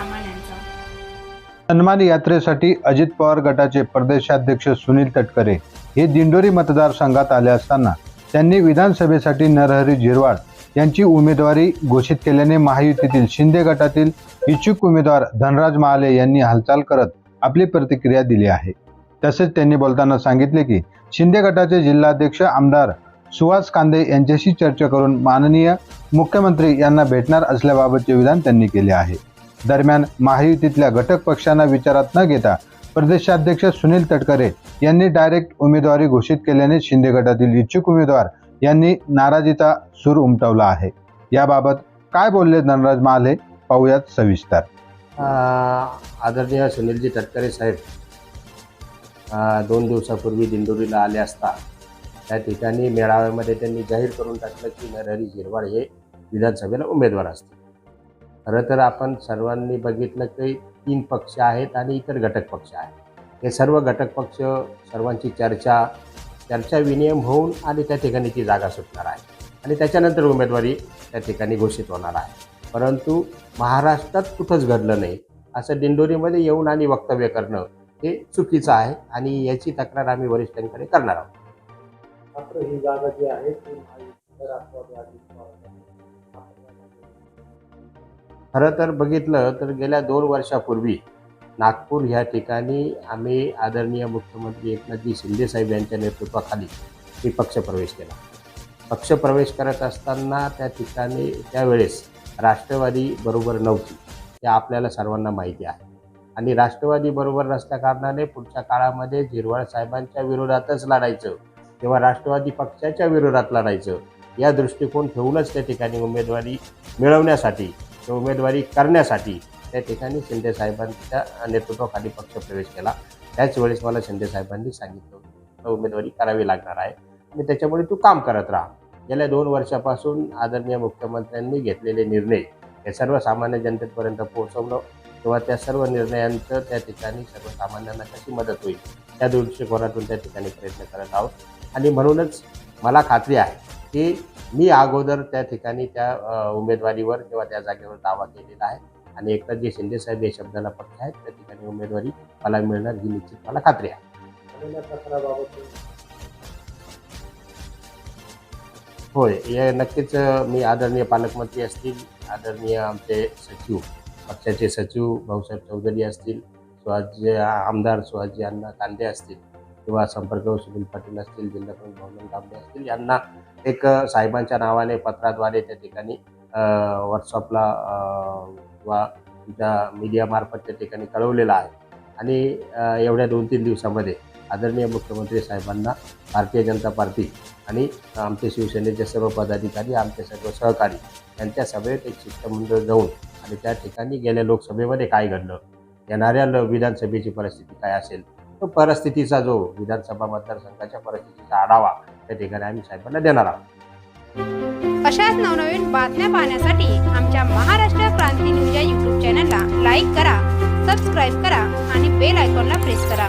सर्वसामान्यांचा सन्मान यात्रेसाठी अजित पवार गटाचे प्रदेशाध्यक्ष सुनील तटकरे हे दिंडोरी मतदारसंघात आले असताना त्यांनी विधानसभेसाठी नरहरी झिरवाळ यांची उमेदवारी घोषित केल्याने महायुतीतील शिंदे गटातील इच्छुक उमेदवार धनराज महाले यांनी हालचाल करत आपली प्रतिक्रिया दिली आहे. तसेच त्यांनी बोलताना सांगितले की शिंदे गटाचे जिल्हाध्यक्ष आमदार सुहास कांदे यांच्याशी चर्चा करून माननीय मुख्यमंत्री यांना भेटणार असल्याबाबतचे विधान त्यांनी केले आहे. दरम्यान महायुतीतल्या घटक पक्षांना विचारात न घेता प्रदेशाध्यक्ष सुनील तटकरे यांनी डायरेक्ट उमेदवारी घोषित केल्याने शिंदे गटातील इच्छुक उमेदवार यांनी नाराजीचा सूर उमटवला आहे. याबाबत काय बोलले धनराज महाले पाहूयात सविस्तर. आदरणीय सुनीलजी तटकरे साहेब दोन दिवसापूर्वी दिंडोरीला आले असता त्या ठिकाणी मेळाव्यामध्ये त्यांनी जाहीर करून टाकलं की नरहरी झिरवाळ हे विधानसभेला उमेदवार असतील. खरं तर आपण सर्वांनी बघितलं की तीन पक्ष आहेत आणि इतर घटक पक्ष आहेत. हे सर्व घटक पक्ष सर्वांची चर्चा चर्चा विनियम होऊन आणि त्या ठिकाणी ती जागा सुटणार आहे. आणि त्याच्यानंतर उमेदवारी त्या ठिकाणी घोषित होणार आहे. परंतु महाराष्ट्रात कुठंच घडलं नाही. असं दिंडोरीमध्ये येऊन आणि वक्तव्य करणं हे चुकीचं आहे आणि याची तक्रार आम्ही वरिष्ठांकडे करणार आहोत. मात्र ही जागा जी आहे ती खरं तर बघितलं तर गेल्या दोन वर्षापूर्वी नागपूर ह्या ठिकाणी आम्ही आदरणीय मुख्यमंत्री एकनाथजी शिंदेसाहेब यांच्या नेतृत्वाखाली मी पक्षप्रवेश केला. पक्षप्रवेश करत असताना त्या ठिकाणी त्यावेळेस राष्ट्रवादी बरोबर नव्हती हे आपल्याला सर्वांना माहिती आहे. आणि राष्ट्रवादी बरोबर नसल्या कारणाने पुढच्या काळामध्ये झिरवाळ साहेबांच्या विरोधातच लढायचं किंवा राष्ट्रवादी पक्षाच्या विरोधात लढायचं या दृष्टिकोन ठेवूनच त्या ठिकाणी उमेदवारी मिळवण्यासाठी उमेदवारी करण्यासाठी त्या ठिकाणी शिंदे साहेबांच्या नेतृत्वाखाली पक्षप्रवेश केला. त्याच वेळेस मला शिंदे साहेबांनी सांगितलं होतं उमेदवारी करावी लागणार आहे. आणि त्याच्यामुळे तू काम करत राहा. गेल्या दोन वर्षापासून आदरणीय मुख्यमंत्र्यांनी घेतलेले निर्णय हे सर्वसामान्य जनतेपर्यंत पोहोचवणं किंवा त्या सर्व निर्णयांचं त्या ठिकाणी सर्वसामान्यांना कशी मदत होईल त्या दृष्टिकोनातून त्या ठिकाणी प्रयत्न करत आहोत. आणि म्हणूनच मला खात्री आहे की मी अगोदर त्या ठिकाणी त्या उमेदवारीवर किंवा त्या जागेवर दावा केलेला आहे. आणि एकतर शिंदे साहेब या शब्दाला पक्ष आहेत त्या ठिकाणी उमेदवारी मला मिळणार ही निश्चित मला खात्री आहे. होय हे नक्कीच मी आदरणीय पालकमंत्री असतील आदरणीय आमचे सचिव पक्षाचे सचिव भाऊसाहेब चौधरी असतील सुहाजी आमदार सुहाजी अण्णा कांदे असतील किंवा संपर्क सुनील पाटील असतील जिल्हा प्रमुख भवनन कांबळे असतील यांना एक साहेबांच्या नावाने पत्राद्वारे त्या ठिकाणी व्हॉट्सअपला किंवा तुमच्या मीडियामार्फत त्या ठिकाणी कळवलेलं आहे. आणि एवढ्या दोन तीन दिवसामध्ये आदरणीय मुख्यमंत्री साहेबांना भारतीय जनता पार्टी आणि आमचे शिवसेनेचे सर्व पदाधिकारी आमचे सर्व सहकारी यांच्या सभेत एक शिष्टमंडळ जाऊन आणि त्या ठिकाणी गेल्या लोकसभेमध्ये काय घडलं येणाऱ्या ल- विधानसभेची परिस्थिती काय असेल तो परिस्थितीचा जो विधानसभा मतदारसंघाच्या परिस्थितीचा आढावा त्या ठिकाणी आम्ही साहेबांना देणार आहोत. अशाच नवनवीन बातम्या पाहण्यासाठी आमच्या महाराष्ट्र क्रांती न्यूज या यूट्यूब चॅनलला लाईक करा सबस्क्राईब करा आणि बेल आयकॉनला प्रेस करा.